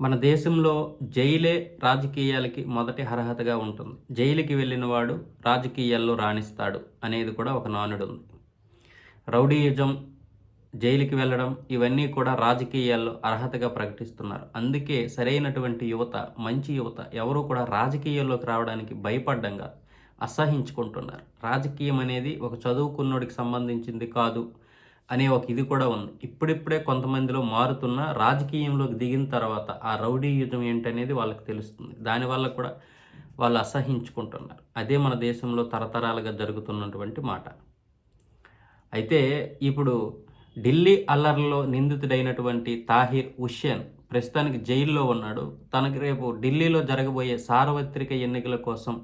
మన దేశంలో జైలే రాజకీయాలకి మొదటి అర్హతగా ఉంటుంది. జైలుకి వెళ్ళిన వాడు రాజకీయాల్లో రాణిస్తాడు అనేది కూడా ఒక నానుడు ఉంది రౌడీయుజం జైలుకి వెళ్ళడం ఇవన్నీ కూడా రాజకీయాల్లో అర్హతగా ప్రకటిస్తున్నారు. అందుకే సరైనటువంటి యువత మంచి యువత ఎవరు కూడా రాజకీయాల్లోకి రావడానికి భయపడ్డంగా అసహించుకుంటున్నారు. రాజకీయం అనేది ఒక చదువుకున్నోడికి సంబంధించింది కాదు. అనే ఒక ఇది కూడా ఉంది. ఇప్పుడిప్పుడే కొంతమందిలో మారుతున్న రాజకీయంలోకి దిగిన తర్వాత ఆ రౌడీ యుద్ధం ఏంటనేది వాళ్ళకి తెలుస్తుంది. దానివల్ల కూడా వాళ్ళు అసహించుకుంటున్నారు. అదే మన దేశంలో తరతరాలుగా జరుగుతున్నటువంటి మాట. అయితే ఇప్పుడు ఢిల్లీ అల్లర్లో నిందితుడైనటువంటి తాహిర్ హుస్సేన్ ప్రస్తుతానికి జైల్లో ఉన్నాడు. తనకి రేపు ఢిల్లీలో జరగబోయే సార్వత్రిక ఎన్నికల కోసం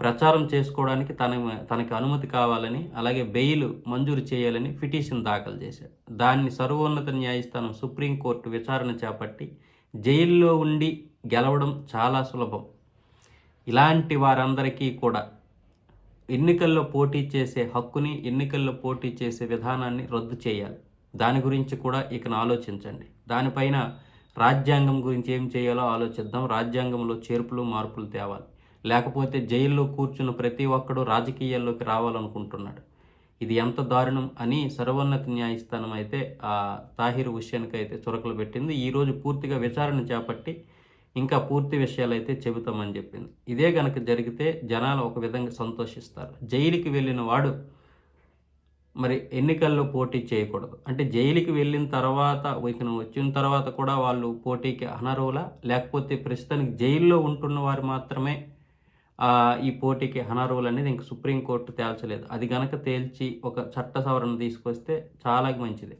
ప్రచారం చేసుకోవడానికి తన తనకి అనుమతి కావాలని అలాగే బెయిల్ మంజూరు చేయాలని పిటిషన్ దాఖలు చేశాడు దాన్ని సర్వోన్నత న్యాయస్థానం సుప్రీంకోర్టు విచారణ చేపట్టి జైల్లో ఉండి గెలవడం చాలా సులభం. ఇలాంటి వారందరికీ కూడా ఎన్నికల్లో పోటీ చేసే హక్కుని ఎన్నికల్లో పోటీ చేసే విధానాన్ని రద్దు చేయాలి. దాని గురించి కూడా ఇక ఆలోచించండి. దానిపైన రాజ్యాంగం గురించి ఏం చేయాలో ఆలోచిద్దాం. రాజ్యాంగంలో చేర్పులు మార్పులు తేవాలి. లేకపోతే జైల్లో కూర్చున్న ప్రతి ఒక్కడు రాజకీయాల్లోకి రావాలనుకుంటున్నాడు. ఇది ఎంత దారుణం అని సర్వోన్నత న్యాయస్థానం అయితే ఆ తాహిర్ హుస్సేన్కి అయితే చురకలు పెట్టింది. ఈరోజు పూర్తిగా విచారణ చేపట్టి ఇంకా పూర్తి విషయాలు అయితే చెబుతామని చెప్పింది. ఇదే గనక జరిగితే జనాలు ఒక విధంగా సంతోషిస్తారు. జైలుకి వెళ్ళిన వాడు మరి ఎన్నికల్లో పోటీ చేయకూడదు. అంటే జైలుకి వెళ్ళిన తర్వాత ఇతను వచ్చిన తర్వాత కూడా వాళ్ళు పోటీకి అనర్హులా? లేకపోతే ప్రస్తుతానికి జైల్లో ఉంటున్న వారు మాత్రమే ఈ పోటీకి అనర్హులు అనేది ఇంక సుప్రీంకోర్టు తేల్చలేదు. అది గనక తేల్చి ఒక చట్ట సవరణ తీసుకొస్తే చాలా మంచిది.